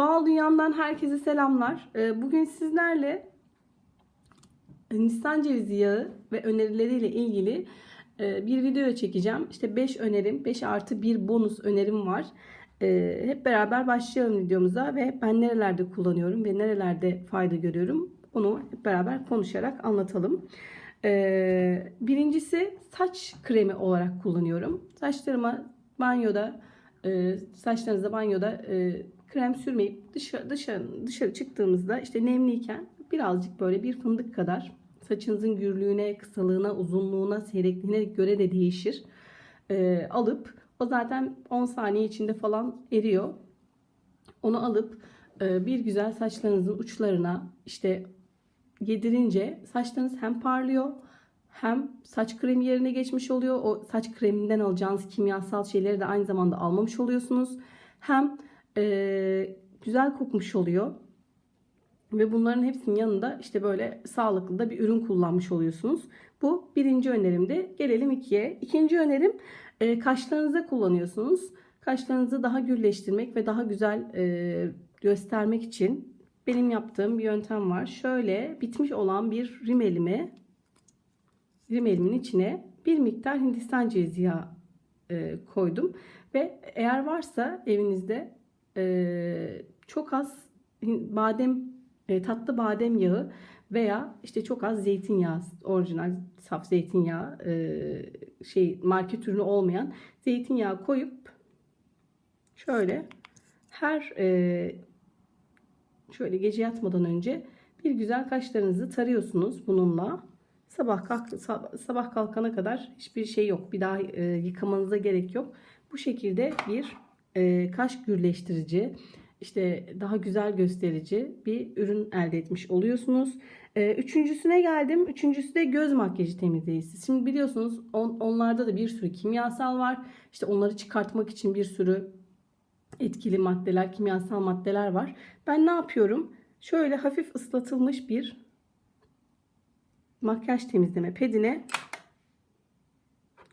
Doğal Dünyam'dan herkese selamlar. Ee, Bugün sizlerle Hindistan cevizi yağı ve önerileriyle ilgili e, bir video çekeceğim. İşte 5 önerim, 5 artı 1 bonus önerim var. Ee, Hep beraber başlayalım videomuza ve ben nerelerde kullanıyorum ve nerelerde fayda görüyorum onu hep beraber konuşarak anlatalım. Ee, Birincisi saç kremi olarak kullanıyorum. Saçlarıma banyoda, e, saçlarınızda banyoda e, krem sürmeyip dışarı, dışarı, dışarı çıktığımızda işte nemliyken birazcık böyle bir fındık kadar saçınızın gürlüğüne, kısalığına, uzunluğuna, seyrekliğine göre de değişir. Ee, alıp o zaten 10 saniye içinde falan eriyor. Onu alıp e, bir güzel saçlarınızın uçlarına işte yedirince saçlarınız hem parlıyor hem saç kremi yerine geçmiş oluyor. O saç kreminden alacağınız kimyasal şeyleri de aynı zamanda almamış oluyorsunuz. Hem e, güzel kokmuş oluyor. Ve bunların hepsinin yanında işte böyle sağlıklı da bir ürün kullanmış oluyorsunuz. Bu birinci önerimdi. Gelelim ikiye. İkinci önerim e, kaşlarınıza kullanıyorsunuz. Kaşlarınızı daha gürleştirmek ve daha güzel e, göstermek için benim yaptığım bir yöntem var. Şöyle bitmiş olan bir rimelimi rimelimin içine bir miktar Hindistan cevizi yağı e, koydum. Ve eğer varsa evinizde e, çok az badem e, tatlı badem yağı veya işte çok az zeytinyağı orijinal saf zeytinyağı e, şey market ürünü olmayan zeytinyağı koyup şöyle her e, şöyle gece yatmadan önce bir güzel kaşlarınızı tarıyorsunuz bununla. Sabah kalk sab- sabah kalkana kadar hiçbir şey yok. Bir daha yıkamanıza gerek yok. Bu şekilde bir kaş gürleştirici, işte daha güzel gösterici bir ürün elde etmiş oluyorsunuz. Üçüncüsüne geldim. Üçüncüsü de göz makyajı temizleyicisi. Şimdi biliyorsunuz on, onlarda da bir sürü kimyasal var. İşte onları çıkartmak için bir sürü etkili maddeler, kimyasal maddeler var. Ben ne yapıyorum? Şöyle hafif ıslatılmış bir makyaj temizleme pedine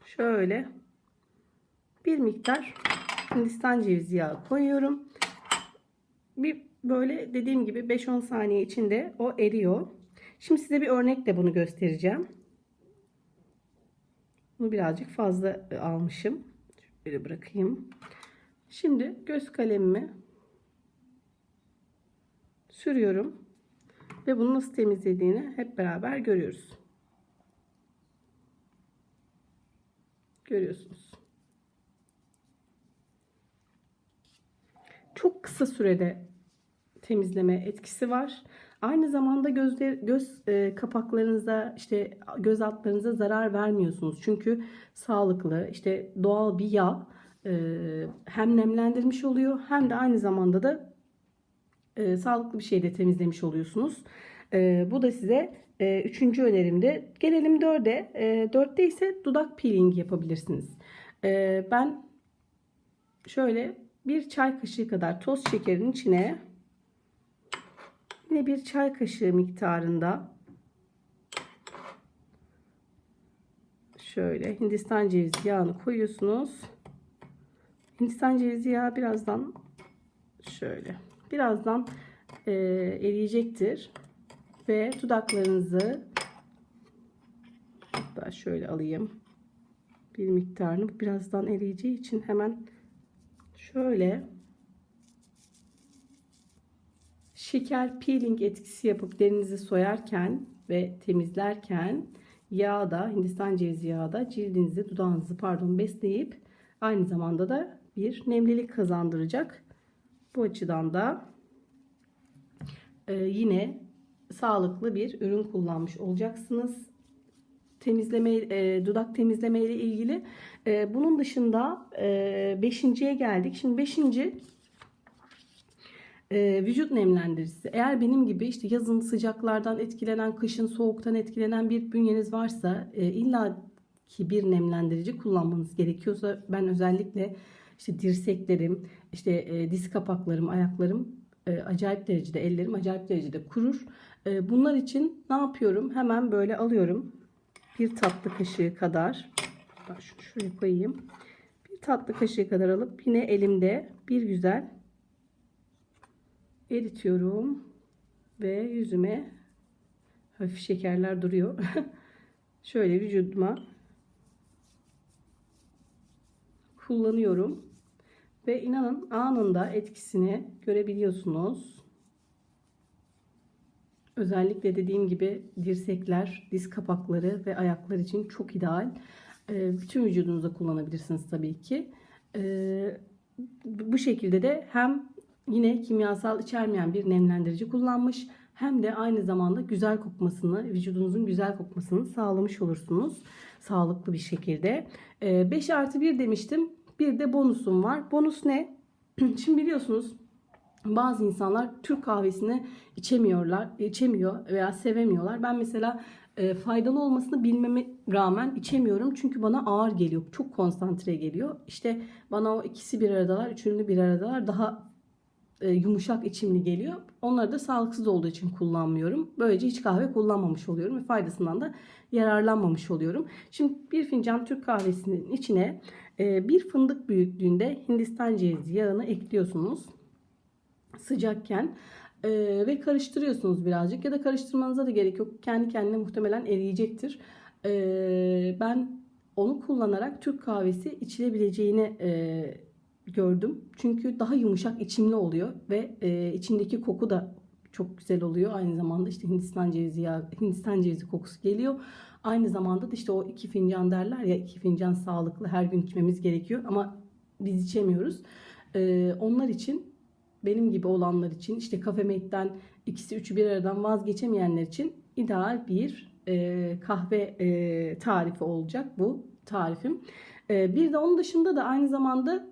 şöyle bir miktar Hindistan cevizi yağı koyuyorum. Bir böyle dediğim gibi 5-10 saniye içinde o eriyor. Şimdi size bir örnekle bunu göstereceğim. Bunu birazcık fazla almışım. Şöyle bırakayım. Şimdi göz kalemimi sürüyorum ve bunu nasıl temizlediğini hep beraber görüyoruz. Görüyorsunuz. Çok kısa sürede temizleme etkisi var. Aynı zamanda gözler, göz e, kapaklarınıza işte göz altlarınıza zarar vermiyorsunuz. Çünkü sağlıklı işte doğal bir yağ e, hem nemlendirmiş oluyor hem de aynı zamanda da e, sağlıklı bir şey de temizlemiş oluyorsunuz. E, bu da size e, üçüncü önerimde. Gelelim dörde. E, dörtte ise dudak peeling yapabilirsiniz. E, ben şöyle bir çay kaşığı kadar toz şekerin içine yine bir çay kaşığı miktarında şöyle Hindistan cevizi yağını koyuyorsunuz. Hindistan cevizi yağı birazdan şöyle birazdan e, eriyecektir ve dudaklarınızı hatta şöyle alayım bir miktarını birazdan eriyeceği için hemen şöyle şeker peeling etkisi yapıp derinizi soyarken ve temizlerken yağda Hindistan cevizi yağı da cildinizi dudağınızı pardon besleyip aynı zamanda da bir nemlilik kazandıracak. Bu açıdan da e, yine sağlıklı bir ürün kullanmış olacaksınız. Temizleme, e, dudak temizleme ile ilgili. E, bunun dışında e, beşinciye geldik. Şimdi beşinci e, vücut nemlendiricisi. Eğer benim gibi işte yazın sıcaklardan etkilenen, kışın soğuktan etkilenen bir bünyeniz varsa e, illa ki bir nemlendirici kullanmanız gerekiyorsa ben özellikle işte dirseklerim, işte e, diz kapaklarım, ayaklarım e, acayip derecede, ellerim acayip derecede kurur. E, bunlar için ne yapıyorum? Hemen böyle alıyorum. Bir tatlı kaşığı kadar. Şunu şuraya koyayım. Bir tatlı kaşığı kadar alıp yine elimde bir güzel eritiyorum ve yüzüme hafif şekerler duruyor. Şöyle vücuduma kullanıyorum. Ve inanın anında etkisini görebiliyorsunuz. Özellikle dediğim gibi dirsekler, diz kapakları ve ayaklar için çok ideal. Ee, Bütün vücudunuza kullanabilirsiniz tabii ki. Ee, Bu şekilde de hem yine kimyasal içermeyen bir nemlendirici kullanmış hem de aynı zamanda güzel kokmasını, vücudunuzun güzel kokmasını sağlamış olursunuz. Sağlıklı bir şekilde. 5 artı 1 demiştim. Bir de bonusum var. Bonus ne? Şimdi biliyorsunuz bazı insanlar Türk kahvesini içemiyorlar, içemiyor veya sevemiyorlar. Ben mesela e, faydalı olmasını bilmeme rağmen içemiyorum. Çünkü bana ağır geliyor. Çok konsantre geliyor. İşte bana o ikisi bir aradalar, üçünü bir aradalar daha e, yumuşak içimli geliyor. Onları da sağlıksız olduğu için kullanmıyorum. Böylece hiç kahve kullanmamış oluyorum ve faydasından da yararlanmamış oluyorum. Şimdi bir fincan Türk kahvesinin içine e, bir fındık büyüklüğünde Hindistan cevizi yağını ekliyorsunuz sıcakken e, ve karıştırıyorsunuz birazcık ya da karıştırmanıza da gerek yok. Kendi kendine muhtemelen eriyecektir. E, ben onu kullanarak Türk kahvesi içilebileceğini e, gördüm. Çünkü daha yumuşak içimli oluyor ve e, içindeki koku da çok güzel oluyor. Aynı zamanda işte Hindistan cevizi yağı, Hindistan cevizi kokusu geliyor. Aynı zamanda da işte o iki fincan derler ya iki fincan sağlıklı her gün içmemiz gerekiyor ama biz içemiyoruz. E, onlar için benim gibi olanlar için işte kafemetten ikisi üçü bir aradan vazgeçemeyenler için ideal bir e, kahve e, tarifi olacak bu tarifim. E, bir de onun dışında da aynı zamanda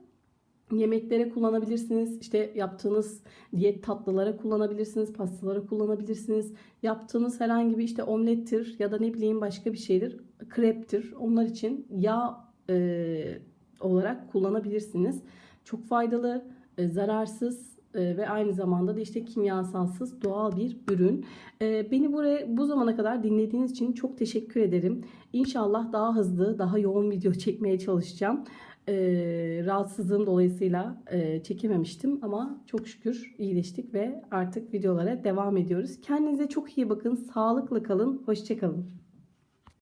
yemeklere kullanabilirsiniz. İşte yaptığınız diyet tatlılara kullanabilirsiniz, pastalara kullanabilirsiniz. Yaptığınız herhangi bir işte omlettir ya da ne bileyim başka bir şeydir, kreptir. Onlar için yağ e, olarak kullanabilirsiniz. Çok faydalı, e, zararsız ve aynı zamanda da işte kimyasalsız doğal bir ürün. E, Beni buraya bu zamana kadar dinlediğiniz için çok teşekkür ederim. İnşallah daha hızlı, daha yoğun video çekmeye çalışacağım. E, rahatsızlığım dolayısıyla e, çekememiştim ama çok şükür iyileştik ve artık videolara devam ediyoruz. Kendinize çok iyi bakın, sağlıklı kalın, hoşçakalın.